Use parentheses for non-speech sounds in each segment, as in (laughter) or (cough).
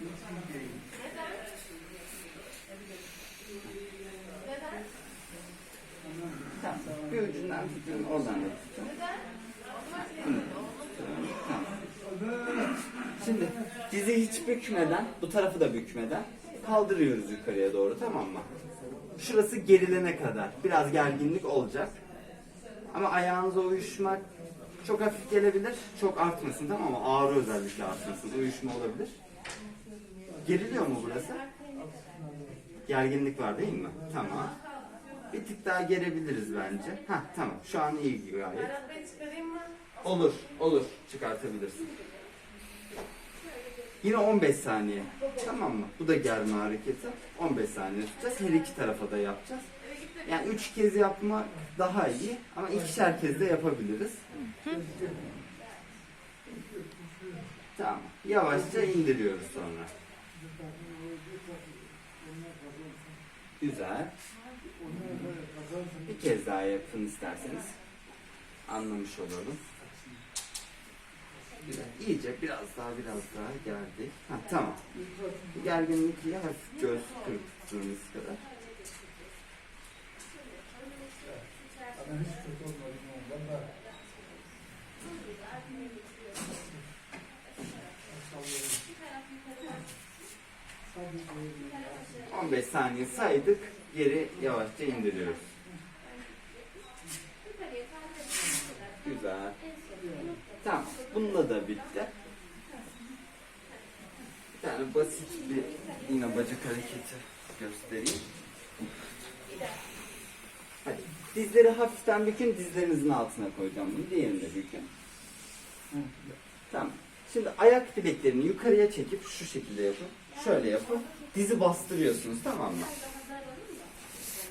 Bir da tutun. Tamam. Şimdi dizi hiç bükmeden, bu tarafı da bükmeden kaldırıyoruz yukarıya doğru tamam mı? Şurası gerilene kadar biraz gerginlik olacak. Ama ayağınıza uyuşmak çok hafif gelebilir, çok artmasın tamam mı? Ağrı özellikle artmasın, uyuşma olabilir. Geriliyor mu burası? Gerginlik var değil mi? Tamam. Bir tık daha gerebiliriz bence. Ha tamam. Şu an iyi gayet. Çıkarayım mı? Olur, olur. Çıkartabilirsin. Yine 15 saniye. Tamam mı? Bu da germe hareketi. 15 saniye tutacağız. Her iki tarafa da yapacağız. Yani 3 kez yapmak daha iyi ama ikişer kez de yapabiliriz. Tamam. Yavaşça indiriyoruz sonra. Güzel. Bir kez daha yapın isterseniz. Anlamış olalım. Güzel. İyice biraz daha biraz daha geldik. Ha, tamam. Gerginlikle hafif göz kırptığımız kadar. Ama hiç kötü olmadı. 15 saniye saydık. Geri yavaşça indiriyoruz. Güzel. Tamam. Bununla da bitti. Bir tane basit bir yine bacak hareketi göstereyim. Hadi. Dizleri hafiften bükün, dizlerinizin altına koyacağım bunu. Diğerini de bükün. Tamam. Şimdi ayak bileklerini yukarıya çekip şu şekilde yapın. Şöyle yapın. Dizi bastırıyorsunuz tamam mı?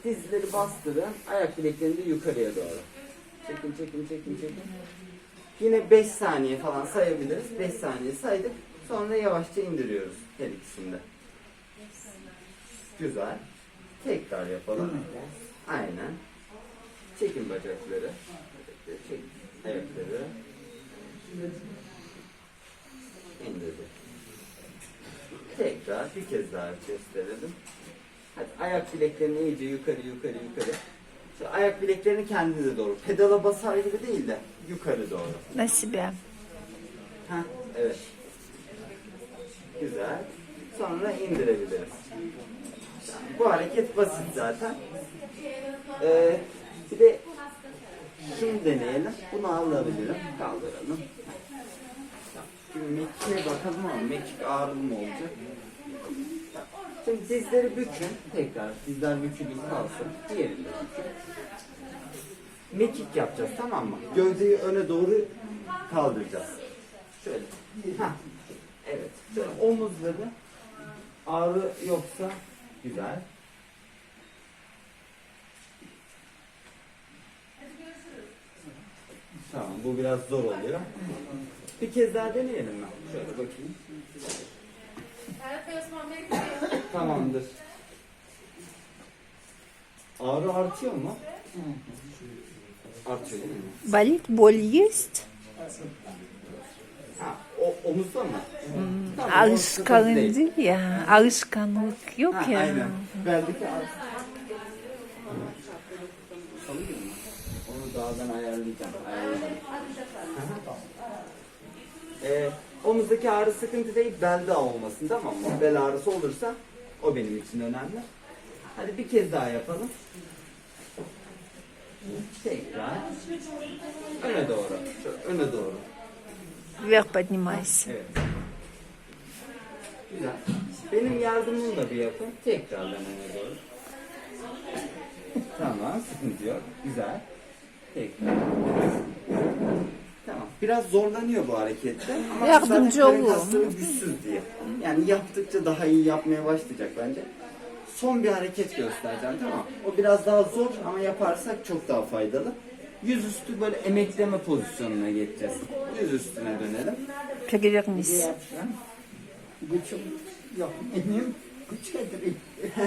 Dizleri bastırın. Ayak bileklerini de yukarıya doğru. Çekin çekin çekin çekin. Yine 5 saniye falan sayabiliriz. 5 saniye saydık. Sonra yavaşça indiriyoruz her ikisinde. Güzel. Tekrar yapalım. Aynen. Çekin bacakları. Çek ayakları. İndirdik. Tekrar bir kez daha gösterelim. Hadi ayak bileklerini iyice yukarı yukarı yukarı. Şu ayak bileklerini kendinize doğru. Pedala basar gibi değil de yukarı doğru. Nasıl bir? Heh, evet. Güzel. Sonra indirebiliriz. Bu hareket basit zaten. Ee, bir de şunu deneyelim. Bunu alabilirim. Kaldıralım. Mekiğe bakalım ama mekik ağırlı mı olacak? Şimdi dizleri bükün. Tekrar dizler bükülü kalsın. Diğerini de bükün. Mekik yapacağız tamam mı? Gövdeyi öne doğru kaldıracağız. Şöyle. Ha. Evet. Şöyle omuzları ağrı yoksa güzel. Tamam bu biraz zor oluyor. Bir kez daha deneyelim mi? Şöyle bakayım. Berat Bey Osman Bey gidiyor. Tamamdır. Ağrı artıyor mu? Artıyor değil mi? Болит, боль есть? Ha, o, omuzda mı? Tamam, o sıkıntı Alışkanlık değil. değil ya. Alışkanlık yok Ha, ya. aynen. Beldeki ağrı. Salıyor mu? Onu daha ben ayarlayacağım. ayarlayacağım. Ee, omuzdaki ağrı sıkıntı değil, belde olmasın tamam mı? Bel ağrısı olursa o benim için önemli. Hadi bir kez daha yapalım. Tekrar. Öne doğru. Şöyle öne doğru. Вверх поднимайся. Evet. Güzel. Benim yardımımı da bir yapın. Tekrardan öne doğru. tamam, sıkıntı yok. Güzel. Tekrar. biraz zorlanıyor bu harekette. Ama Yardımcı zaten olur. güçsüz diye. Yani yaptıkça daha iyi yapmaya başlayacak bence. Son bir hareket göstereceğim tamam O biraz daha zor ama yaparsak çok daha faydalı. Yüzüstü böyle emekleme pozisyonuna geçeceğiz. Yüz üstüne dönelim. Çekecek miyiz? Güçüm yok benim. Güç edeyim. (laughs)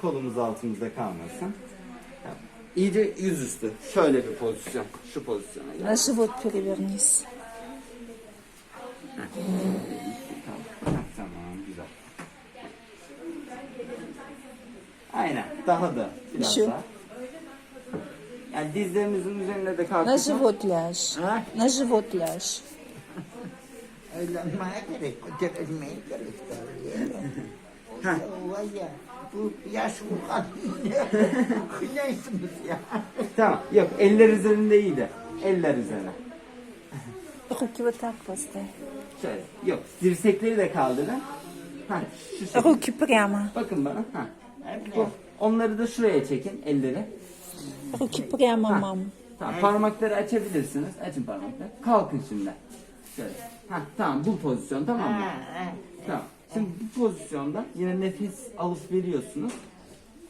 Kolumuz altımızda kalmasın. İyice yüzüstü. Şöyle bir pozisyon. Şu pozisyona gel. На живот перевернись. Tamam, tamam güzel. Aynen. Daha da biraz Şu. daha. Yani dizlerimizin üzerinde de На kalktık. живот ляжь. Ha? На живот ляжь. Eğlenmeye gerek, ötelenmeye gerek. Vay ya. Bu yaş ukan. (laughs) Neyisiniz ya? Tamam. Yok eller üzerinde iyi de. Eller üzerine. Hukuki takvası. Şöyle. Yok. Dirsekleri de kaldırın. Ha. Şu şekilde. Hukuki priyama. Bakın bana. Ha. Bu, onları da şuraya çekin elleri. Hukuki priyama Ha. mam. Tamam, parmakları açabilirsiniz. Açın parmakları. Kalkın şimdi. Şöyle. Ha, tamam bu pozisyon tamam mı? Tamam. Şimdi bu pozisyonda yine nefes alıp veriyorsunuz.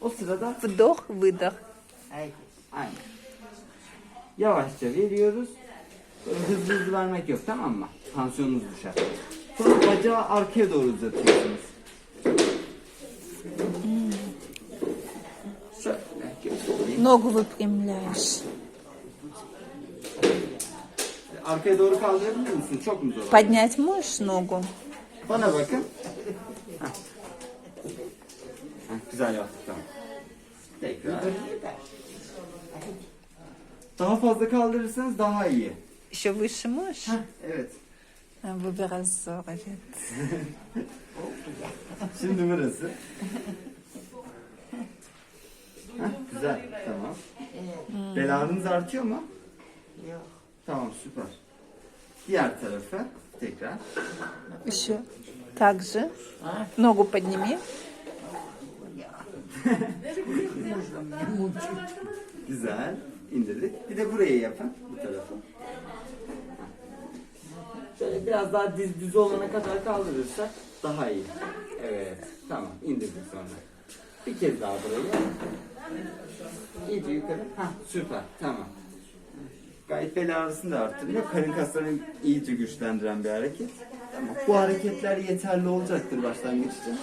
O sırada Вдох, выдох. Aynen. Yavaşça veriyoruz. Böyle hızlı hızlı vermek yok tamam mı? Tansiyonunuz düşer. Sonra bacağı arkaya doğru uzatıyorsunuz. Şöyle göstereyim. Ногу выпрямляешь. Arkaya doğru kaldırabilir misin? Çok mu zor? Поднять можешь nogу? Bana bakın. Heh. Heh, güzel yaptık tamam. Tekrar. Daha fazla kaldırırsanız daha iyi. Çalışmış. Heh, evet. Ha, bu biraz zor evet. (laughs) Şimdi burası. Heh, güzel tamam. Hmm. Bel ağrınız artıyor mu? Yok. Tamam süper. Diğer tarafı. tekrar. Еще. Так же. Ногу подними. Güzel, indirdik. Bir de burayı yapın, bu tarafa. Şöyle biraz daha diz düz olana kadar kaldırırsak daha iyi. Evet, tamam. indirdik sonra. Bir kez daha burayı. İyice yukarı. Hah, süper, tamam. Gayet bel ağrısını da arttırıyor. Karın kaslarını iyice güçlendiren bir hareket. Tamam. Bu hareketler yeterli olacaktır başlangıç için.